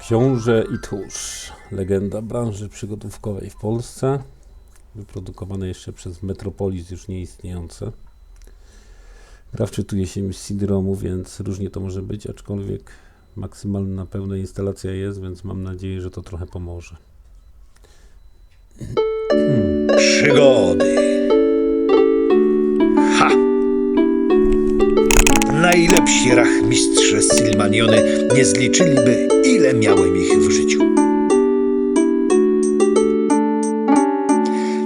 Książę i tchórz. Legenda branży przygodówkowej w Polsce. Wyprodukowane jeszcze przez Metropolis, już nieistniejące. Gra wczytuje się z CD-ROMu, więc różnie to może być, aczkolwiek maksymalna pełna instalacja jest, więc mam nadzieję, że to trochę pomoże. Przygody. Ha! Najlepsi rachmistrze Silmaniony nie zliczyliby, ile miałem ich w życiu.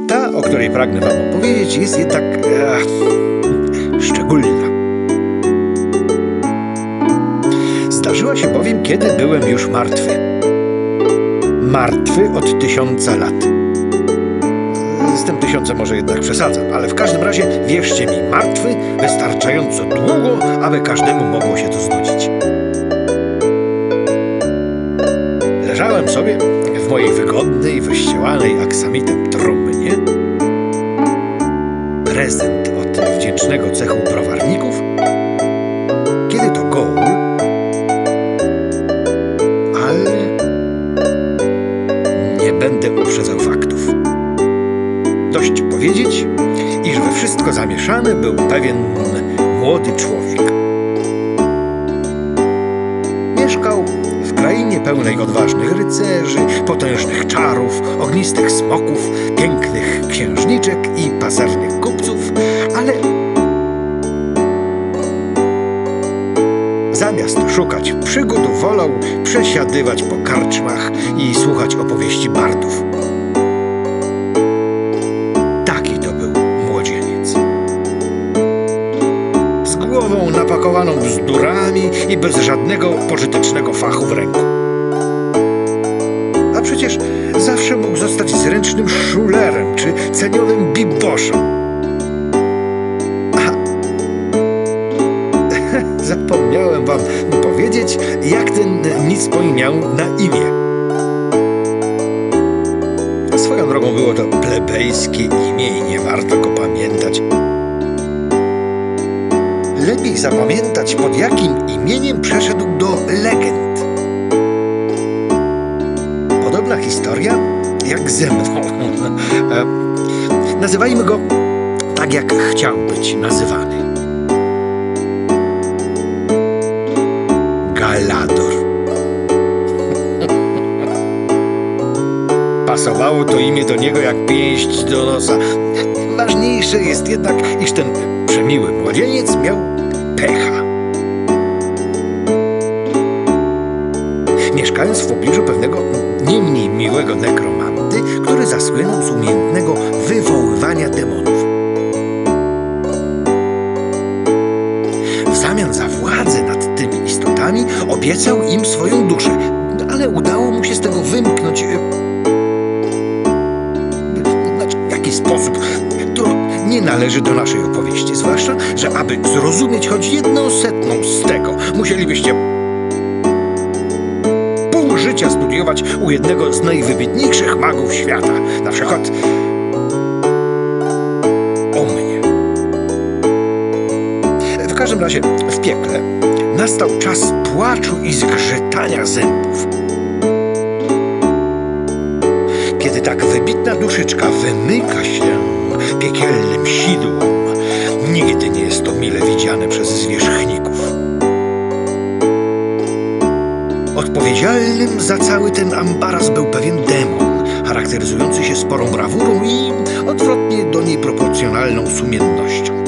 Ta, o której pragnę wam opowiedzieć, jest jednak e, szczególna. Zdarzyła się bowiem, kiedy byłem już martwy. Martwy od tysiąca lat. Tym tysiącem może jednak przesadzam, ale w każdym razie wierzcie mi, martwy wystarczająco długo, aby każdemu mogło się to znudzić. Leżałem sobie w mojej wygodnej, wyścielanej aksamitem trumnie. Prezent od wdzięcznego cechu browarników. Wszystko zamieszany był pewien młody człowiek. Mieszkał w krainie pełnej odważnych rycerzy, potężnych czarów, ognistych smoków, pięknych księżniczek i pasernych kupców, ale zamiast szukać przygód, wolał przesiadywać po karczmach i słuchać opowieści bardów. I bez żadnego pożytecznego fachu w ręku. A przecież zawsze mógł zostać zręcznym szulerem czy cenionym biboszem. A zapomniałem wam powiedzieć, jak ten nicpoń miał na imię. Swoją drogą było to plebejskie imię i nie warto go pamiętać. Lepiej zapamiętać, pod jakim imieniem przeszedł do legend. Podobna historia jak ze mną. E, Nazywajmy go tak, jak chciał być nazywany. Galador. Pasowało to imię do niego jak pięść do nosa. Ważniejsze jest jednak, iż ten przemiły młodzieniec miał pecha. Mieszkając w pobliżu pewnego nie mniej miłego nekromanty, który zasłynął z umiejętnego wywoływania demonów. W zamian za władzę nad tymi istotami obiecał im swoją duszę, ale udało mu się z tego wymknąć. e, Znaczy, w jakiś sposób to nie należy do naszej opowieści, zwłaszcza, że aby zrozumieć choć jedną setną z tego, musielibyście pół życia studiować u jednego z najwybitniejszych magów świata, na przykład o mnie. W każdym razie w piekle nastał czas płaczu i zgrzytania zębów. Kiedy tak wybitna duszyczka wymyka się piekielnym sidłom, nigdy nie jest to mile widziane przez zwierzchników. Odpowiedzialnym za cały ten ambaras był pewien demon, charakteryzujący się sporą brawurą i odwrotnie do niej proporcjonalną sumiennością.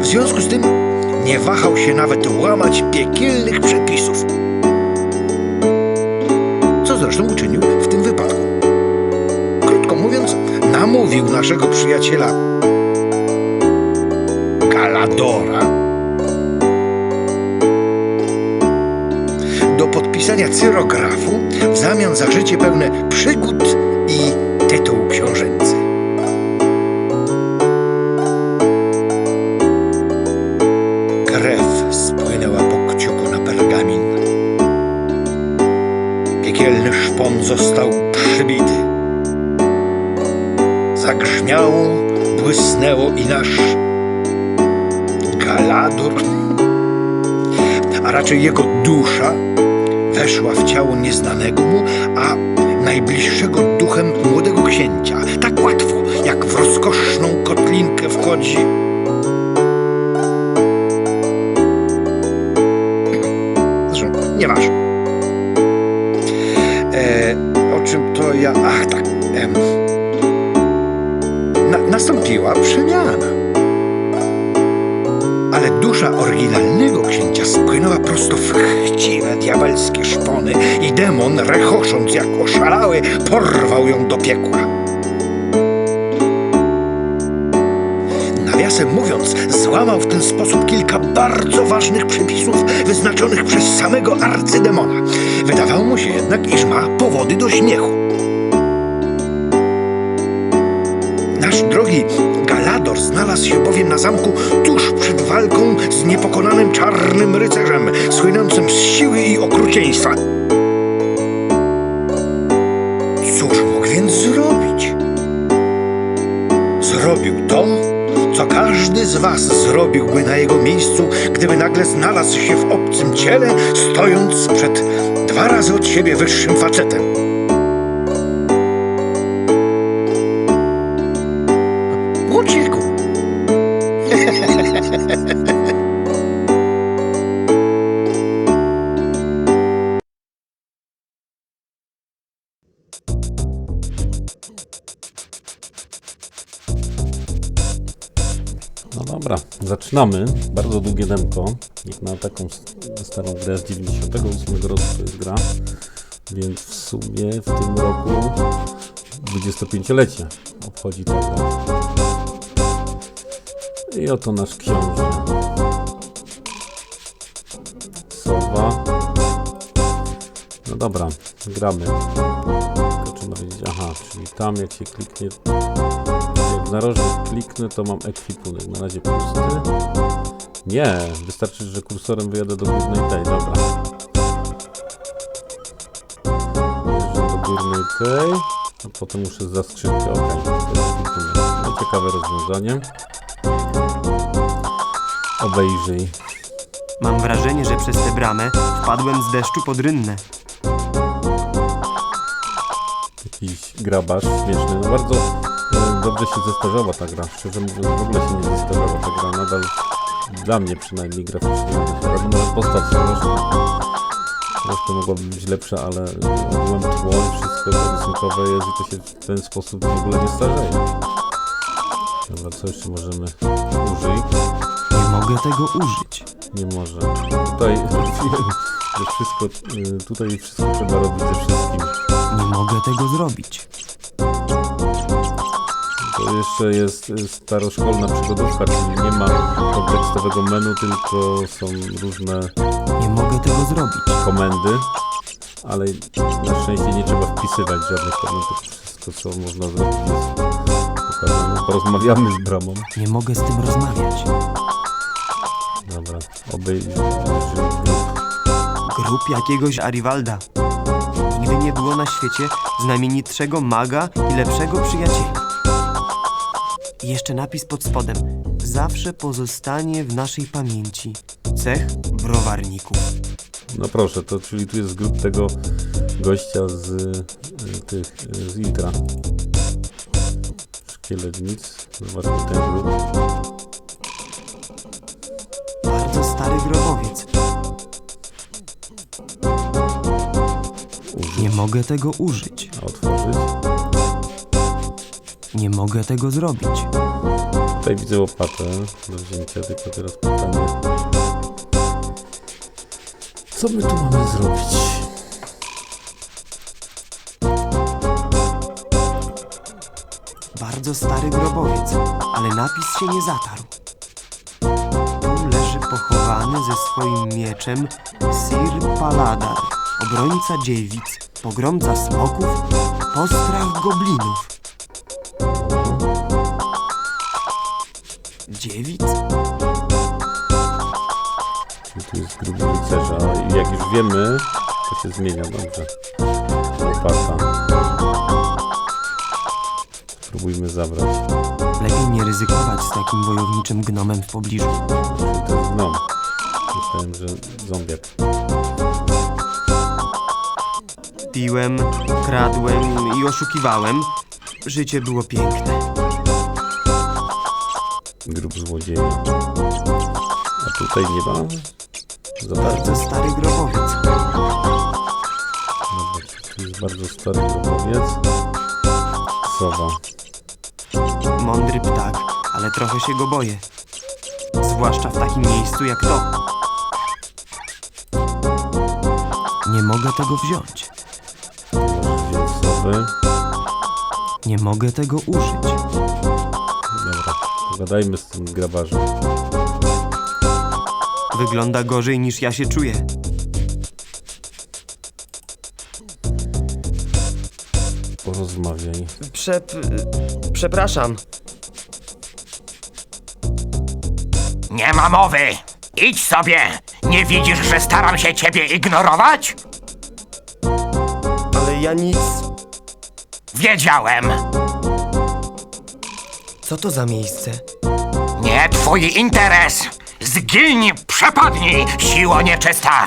W związku z tym nie wahał się nawet łamać piekielnych przepisów. Co zresztą uczynił namówił naszego przyjaciela Galadora do podpisania cyrografu w zamian za życie pełne przygód i tytuł książęcy. Krew spłynęła po kciuku na pergamin. piekielny szpon został nasz Galador, a raczej jego dusza, weszła w ciało nieznanego mu, a najbliższego duchem młodego księcia. Tak łatwo, jak w rozkoszną kotlinkę wchodzi. Zresztą, nieważne. E, o czym to ja. Ach, tak. Em, nastąpiła przemiana. Ale dusza oryginalnego księcia spłynęła prosto w chciwe diabelskie szpony i demon, rechosząc jak oszalały, porwał ją do piekła. Nawiasem mówiąc, złamał w ten sposób kilka bardzo ważnych przepisów wyznaczonych przez samego arcydemona. Wydawało mu się jednak, iż ma powody do śmiechu. Znalazł się bowiem na zamku tuż przed walką z niepokonanym czarnym rycerzem, słynącym z siły i okrucieństwa. Cóż mógł więc zrobić? Zrobił to, co każdy z was zrobiłby na jego miejscu, gdyby nagle znalazł się w obcym ciele, stojąc przed dwa razy od siebie wyższym facetem. Zaczynamy. Bardzo długie demko, jak na taką starą grę z 98 roku to jest gra, więc w sumie w tym roku 25-lecie obchodzi ta gra. I oto nasz książę. Sowa. No dobra, gramy. Tylko aha, czyli tam jak się kliknie w narożnik kliknę, to mam ekwipunek. Na razie pusty. Nie, wystarczy, że kursorem wyjadę do górnej tej. Dobra. Jeżdżę do górnej tej, a potem muszę za skrzynkę. No, ciekawe rozwiązanie. Obejrzyj. Mam wrażenie, że przez tę bramę wpadłem z deszczu pod rynnę. Jakiś grabarz śmieszny. No bardzo dobrze się zestarzała ta gra. Szczerze mówiąc, w ogóle się nie zestarzała ta gra. Nadal dla mnie przynajmniej graficznie postać. Troszkę, troszkę mogłaby być lepsza, ale ogółem tło i wszystko rysunkowe jest i to się w ten sposób w ogóle nie starzeje. Dobra, co jeszcze możemy użyć? Nie mogę tego użyć. Nie może. Tutaj wszystko, y, tutaj wszystko trzeba robić ze wszystkim. Nie mogę tego zrobić. To jeszcze jest staroszkolna przygodówka, czyli nie ma kontekstowego menu, tylko są różne Nie mogę tego zrobić. komendy, ale na szczęście nie trzeba wpisywać żadnych komendów. Wszystko, co można zrobić jest pokazane. Porozmawiamy z bramą. Nie mogę z tym rozmawiać. Dobra, obejrzyj Grup jakiegoś Arivalda. Nigdy nie było na świecie znamienitszego maga i lepszego przyjaciela. I jeszcze napis pod spodem. Zawsze pozostanie w naszej pamięci. Cech browarników. No proszę, to czyli tu jest grup tego gościa z y, tych y, z Intra. Szkieletnic. Zobaczmy ten grup. Bardzo stary grobowiec. Użyć, Nie mogę tego użyć. a otworzyć. Nie mogę tego zrobić. Tutaj widzę łopatę do wzięcia, tylko teraz pytanie. Co my tu mamy zrobić? Bardzo stary grobowiec, ale napis się nie zatarł. Tu leży pochowany ze swoim mieczem Sir Paladar, obrońca dziewic, pogromca smoków, postrach goblinów. Dziewic? Tu jest grup rycerza i jak już wiemy, to się zmienia, dobrze. czwarta. Spróbujmy zabrać. Lepiej nie ryzykować z takim wojowniczym gnomem w pobliżu. To jest gnom. Myślałem, że zombiak. Piłem, kradłem i oszukiwałem. Życie było piękne. Grób złodzieja. A tutaj nie ma? Bardzo stary grobowiec. tu jest bardzo stary grobowiec. Sowa. Mądry ptak, ale trochę się go boję. Zwłaszcza w takim miejscu jak to. Nie mogę tego wziąć. Wziąć. Nie mogę tego użyć. Dobra, pogadajmy z tym grabarzem. Wygląda gorzej niż ja się czuję. Porozmawiaj. Przep... Przepraszam. Nie ma mowy! Idź sobie! Nie widzisz, że staram się ciebie ignorować? Ale ja nic... Wiedziałem! Co to za miejsce? Nie twój interes! Zgiń, przepadnij, siło nieczysta!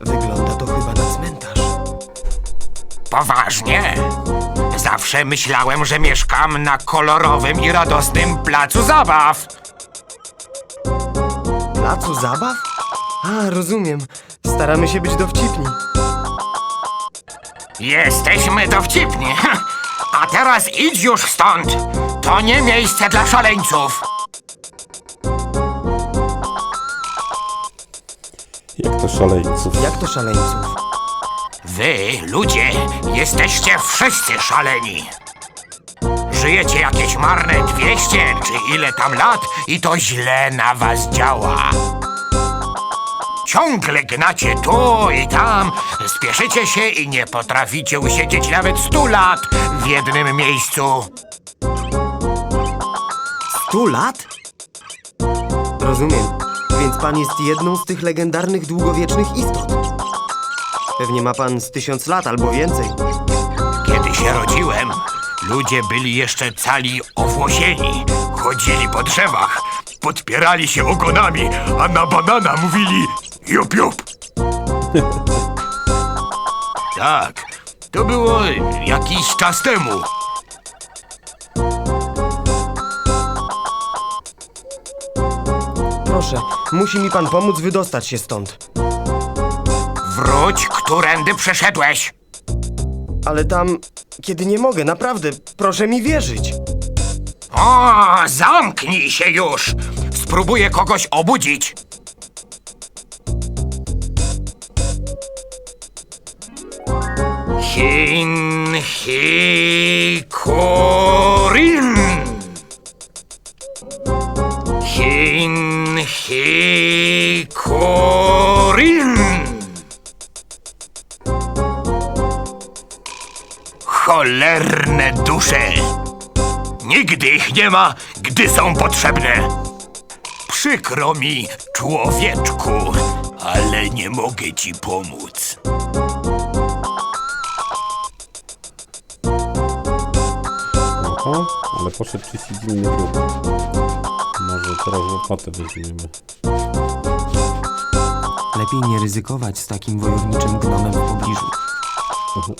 Wygląda to chyba na cmentarz. Poważnie? Zawsze myślałem, że mieszkam na kolorowym i radosnym placu zabaw. Placu zabaw? A, rozumiem. Staramy się być dowcipni. Jesteśmy dowcipni. A teraz idź już stąd! To nie miejsce dla szaleńców! Jak to szaleńców? Jak to szaleńców? Wy, ludzie, jesteście wszyscy szaleni. Żyjecie jakieś marne 200 czy ile tam lat i to źle na was działa. Ciągle gnacie tu i tam, spieszycie się i nie potraficie usiedzieć nawet 100 lat w jednym miejscu. Stu lat? Rozumiem. Więc pan jest jedną z tych legendarnych długowiecznych istot. Pewnie ma pan z tysiąc lat albo więcej. Kiedy się rodziłem, ludzie byli jeszcze cali owłosieni. Chodzili po drzewach, podpierali się ogonami, a na banana mówili jup jup. tak, to było jakiś czas temu. Proszę, musi mi pan pomóc wydostać się stąd. Wróć, którędy przeszedłeś. Ale tam, kiedy nie mogę, naprawdę, proszę mi wierzyć. O, zamknij się już! Spróbuję kogoś obudzić. Hin, hi, korin. Hin, hi, korin. Cholerne dusze! Nigdy ich nie ma, gdy są potrzebne. Przykro mi, człowieczku, ale nie mogę ci pomóc. Oho, ale poszedł czyścić inny grób. Może teraz łopatę weźmiemy. Lepiej nie ryzykować z takim wojowniczym gnomem w pobliżu.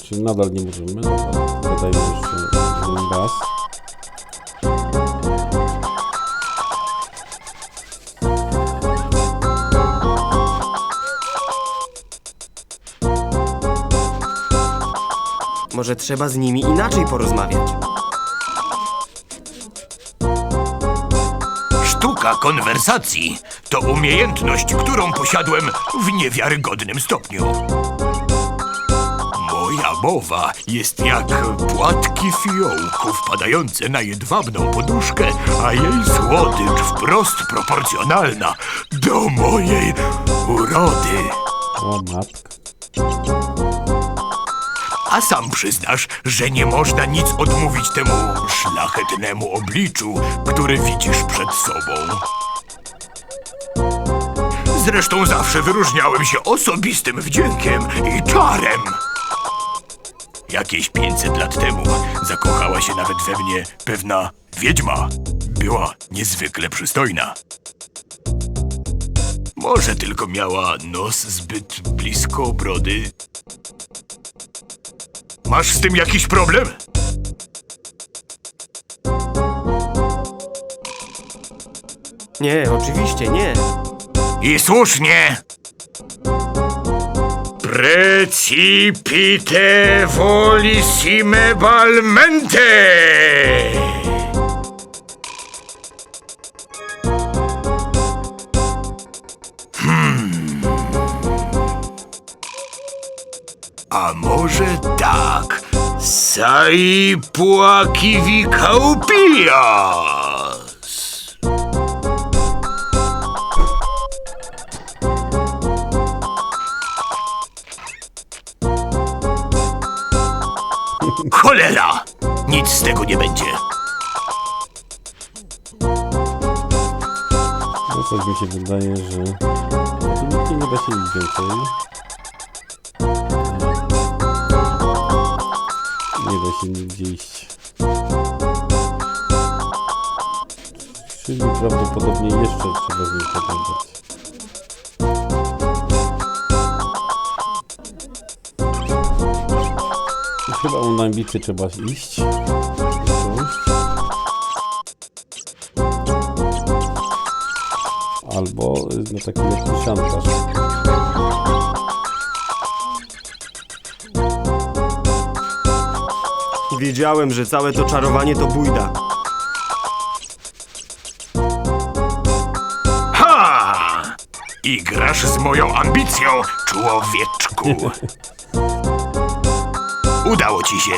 Czyli nadal nie możemy. Dobra, Gadajmy jeszcze jeden raz. Może trzeba z nimi inaczej porozmawiać. Sztuka konwersacji to umiejętność, którą posiadłem w niewiarygodnym stopniu. Moja mowa jest jak płatki fiołków padające na jedwabną poduszkę, a jej słodycz wprost proporcjonalna do mojej urody. O matka. A sam przyznasz, że nie można nic odmówić temu szlachetnemu obliczu, które widzisz przed sobą. Zresztą zawsze wyróżniałem się osobistym wdziękiem i czarem. Jakieś 500 lat temu zakochała się nawet we mnie pewna wiedźma. Była niezwykle przystojna. Może tylko miała nos zbyt blisko brody. Masz z tym jakiś problem? Nie, oczywiście nie. I słusznie. Precipite volissime balmente. A może tak? Sai płakiwi. Cholera! Nic z tego nie będzie. No coś mi się wydaje, że nie da się nic więcej. Nie da się nigdzie iść. Czyli prawdopodobnie jeszcze trzeba z nim pogadać. Chyba mu na ambicje trzeba iść. Albo na taki lekki szantaż. Wiedziałem, że całe to czarowanie to bójda. Ha! I grasz z moją ambicją, człowieczku. Udało ci się.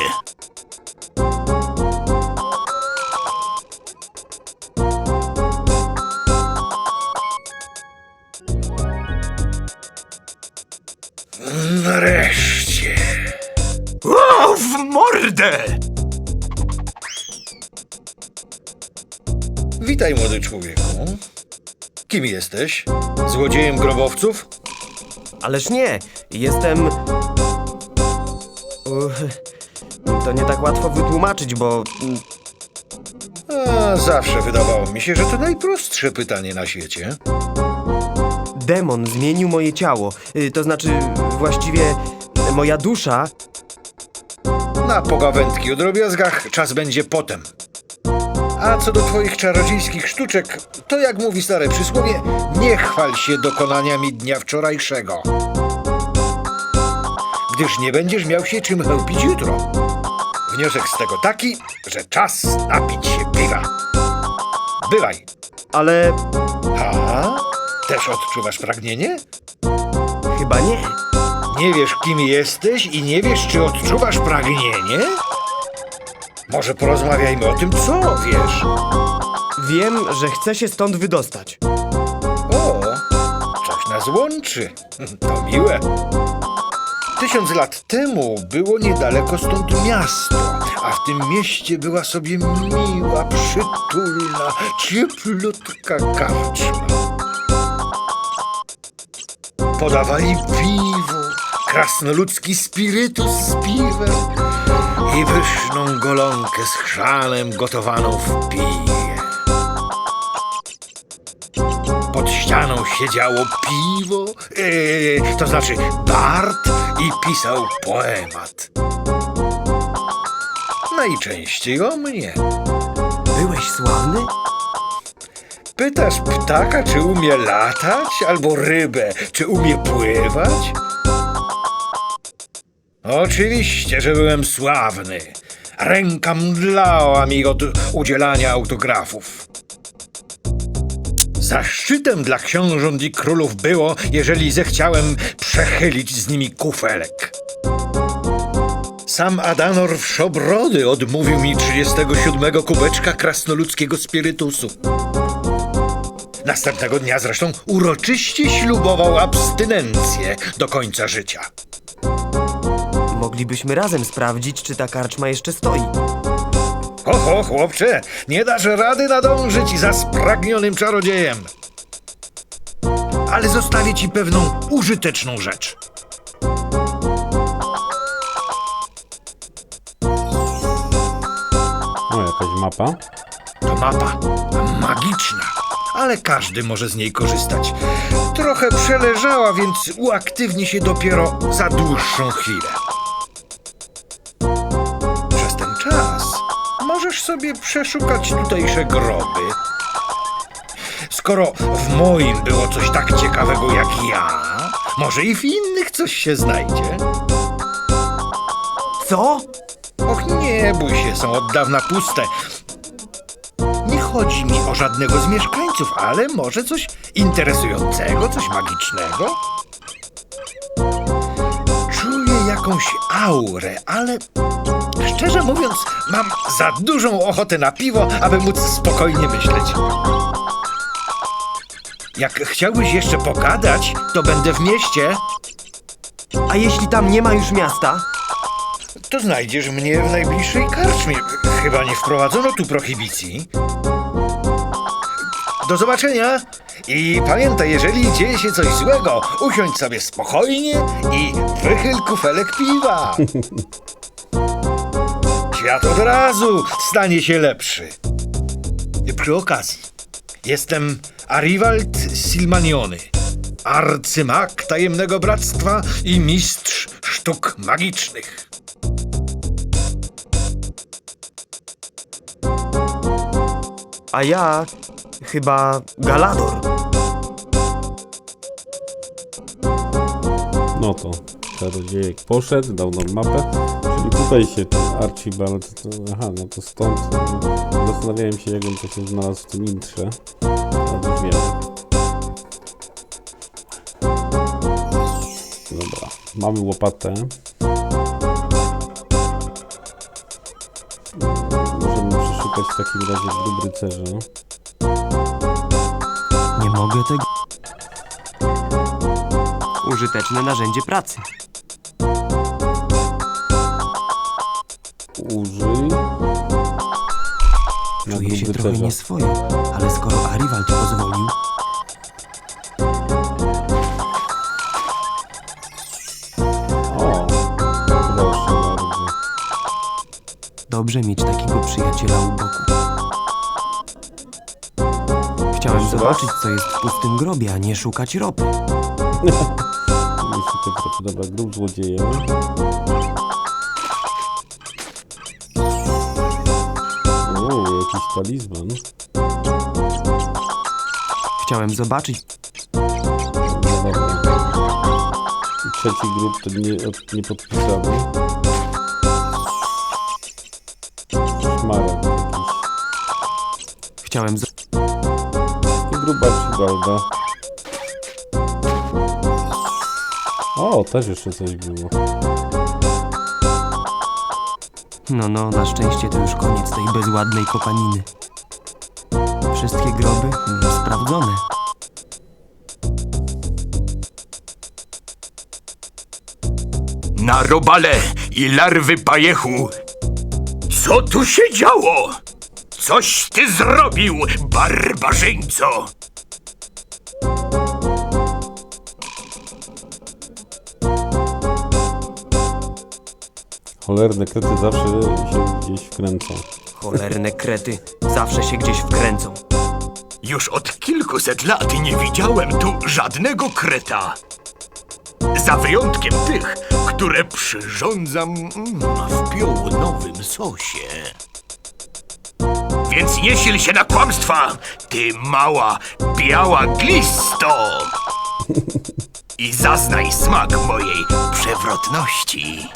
O, w mordę! Witaj, młody człowieku. Kim jesteś? Złodziejem grobowców? Ależ nie, jestem... Uch, To nie tak łatwo wytłumaczyć, bo... A, zawsze wydawało mi się, że to najprostsze pytanie na świecie. Demon zmienił moje ciało. Y, To znaczy, właściwie moja dusza. Na pogawędki o drobiazgach czas będzie potem. A co do twoich czarodziejskich sztuczek, to jak mówi stare przysłowie, nie chwal się dokonaniami dnia wczorajszego. Gdyż nie będziesz miał się czym chełpić jutro. Wniosek z tego taki, że czas napić się piwa. Bywaj. Ale A? Też odczuwasz pragnienie? chyba nie. Nie wiesz, kim jesteś i nie wiesz, czy odczuwasz pragnienie? Może porozmawiajmy o tym, co wiesz. Wiem, że chcę się stąd wydostać. O, coś nas łączy. To miłe. Tysiąc lat temu było niedaleko stąd miasto, a w tym mieście była sobie miła, przytulna, cieplutka karczma. Podawali piwo, krasnoludzki spirytus z piwem i pyszną golonkę z chrzanem gotowaną w piwie. Pod ścianą siedziało piwo, yy, to znaczy Bart i pisał poemat. Najczęściej o mnie. Byłeś sławny? Pytasz ptaka, czy umie latać, albo rybę, czy umie pływać? Oczywiście, że byłem sławny. Ręka mdlała mi od udzielania autografów. Zaszczytem dla książąt i królów było, jeżeli zechciałem przechylić z nimi kufelek. Sam Adanor Wszobrody odmówił mi 37 kubeczka krasnoludzkiego spirytusu. Następnego dnia zresztą uroczyście ślubował abstynencję do końca życia. Moglibyśmy razem sprawdzić, czy ta karczma jeszcze stoi. Oho, chłopcze, nie dasz rady nadążyć za spragnionym czarodziejem. Ale zostawię ci pewną użyteczną rzecz. O, jakaś mapa. To mapa magiczna, ale każdy może z niej korzystać. Trochę przeleżała, więc uaktywni się dopiero za dłuższą chwilę. Sobie przeszukać tutejsze groby. Skoro w moim było coś tak ciekawego jak ja, może i w innych coś się znajdzie. Co? Och, nie bój się, są od dawna puste. Nie chodzi mi o żadnego z mieszkańców, ale może coś interesującego, coś magicznego? Jakąś aurę, ale szczerze mówiąc, mam za dużą ochotę na piwo, aby móc spokojnie myśleć. Jak chciałbyś jeszcze pogadać, to będę w mieście. A jeśli tam nie ma już miasta? to znajdziesz mnie w najbliższej karczmie. Chyba nie wprowadzono tu prohibicji. Do zobaczenia! I pamiętaj, jeżeli dzieje się coś złego, usiądź sobie spokojnie i wychyl kufelek piwa. Świat od razu stanie się lepszy. Przy okazji, jestem Arivald Silmaniony, arcymag tajemnego bractwa i mistrz sztuk magicznych. A ja chyba Galador. No to czarodziejek poszedł, dał nam mapę. Czyli tutaj się ten Archibald. To, aha, no to stąd. Zastanawiałem się, jak on to się znalazł w tym intrze. Wiem. Dobra, mamy łopatę. Możemy przeszukać w takim razie grób rycerza. Mogę tego. Użyteczne narzędzie pracy. Użyj. Czuję się trochę rycerza. nieswojo, ale skoro pozwolił, O, proszę bardzo. dobrze mieć takiego przyjaciela u boku. Chciałem zobaczyć, co jest w pustym grobie, a nie szukać ropy. Musi to trochę, dobra, grób złodzieja. O, jakiś talizman. Chciałem zobaczyć, No dobra. I trzeci grób to nie, od, nie podpisany. Szmarek jakiś. chciałem z... Archibalda. O, też jeszcze coś było. No, no, na szczęście to już koniec tej bezładnej kopaniny. Wszystkie groby mm, sprawdzone. Na robale i larwy pajechu. Co tu się działo? Coś ty zrobił, barbarzyńco! Cholerne krety zawsze się gdzieś wkręcą. Cholerne krety zawsze się gdzieś wkręcą. Już od kilkuset lat nie widziałem tu żadnego kreta. Za wyjątkiem tych, które przyrządzam mm, w piołunowym sosie. Więc nie sil się na kłamstwa, ty mała, biała glisto! I zaznaj smak mojej przewrotności.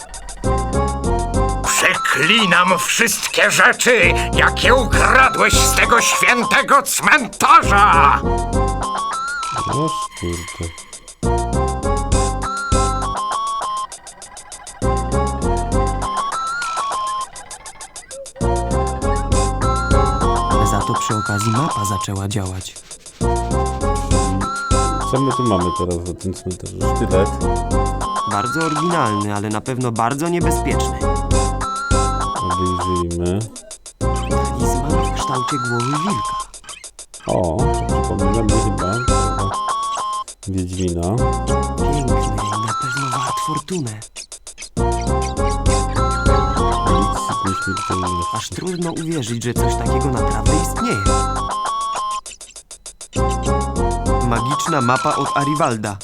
Przeklinam wszystkie rzeczy, jakie ukradłeś z tego świętego cmentarza! No za to przy okazji mapa zaczęła działać. Co my tu mamy teraz na tym cmentarzu? Sztylet. Bardzo oryginalny, ale na pewno bardzo niebezpieczny. Wyjrzyjmy. Talizman w kształcie głowy wilka. O, to przypomina mi chyba Wiedźmina. Piękny i na pewno wart fortunę. Aż trudno uwierzyć, że coś takiego naprawdę istnieje. Magiczna mapa od Arivalda.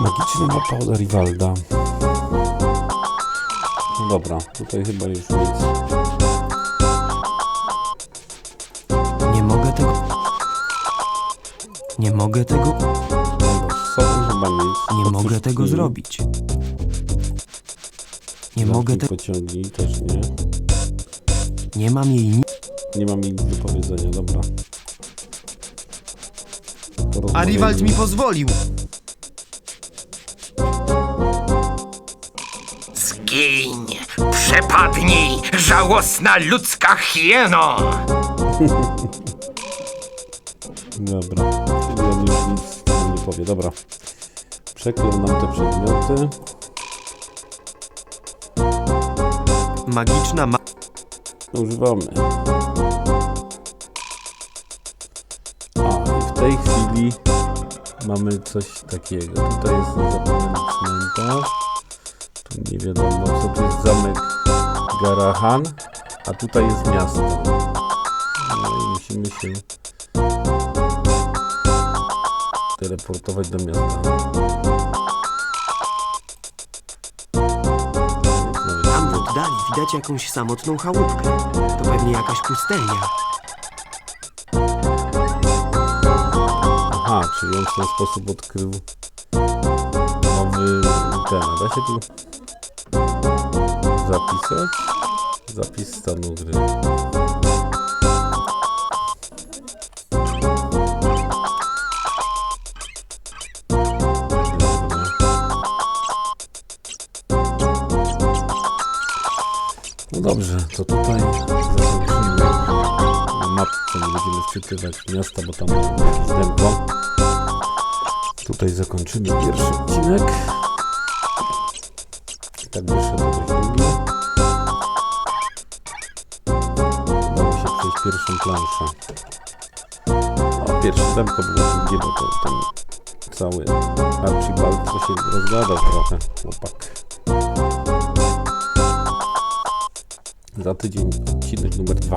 Magiczna mapa od Rivalda. Dobra, tutaj chyba już nic. Nie mogę tego... Nie mogę tego... Dobra, chyba nic. Nie mogę tego drzwi. zrobić. Nie mogę tego... pociągnij, też nie. Nie mam jej ni... Nie mam nic do powiedzenia, dobra. Arivald mi pozwolił. Przepadnij, żałosna ludzka hieno! Dobra, on już nic nie powie, dobra. Przeklął nam te przedmioty. Magiczna ma... Używamy. A, i w tej chwili mamy coś takiego. Tutaj jest zapomniany cmentarz. Nie wiadomo co, tu jest zamek Garahan, a tutaj jest miasto. No i musimy się teleportować do miasta. Tam w oddali widać jakąś samotną chałupkę. To pewnie jakaś pustelnia. Aha, czyli on w ten sposób odkrył nowy ten. Da się tu zapisać? Zapis stanu gry. No dobrze, to tutaj zakończymy na mapce, nie będziemy wczytywać miasta, bo tam mamy jakieś tempo. Tutaj zakończymy pierwszy odcinek. Tak wyszedł dość długi. Pierwsze tempo było długie, bo to ten cały Archibald to się rozgadał trochę, chłopak. Za tydzień odcinek numer dwa.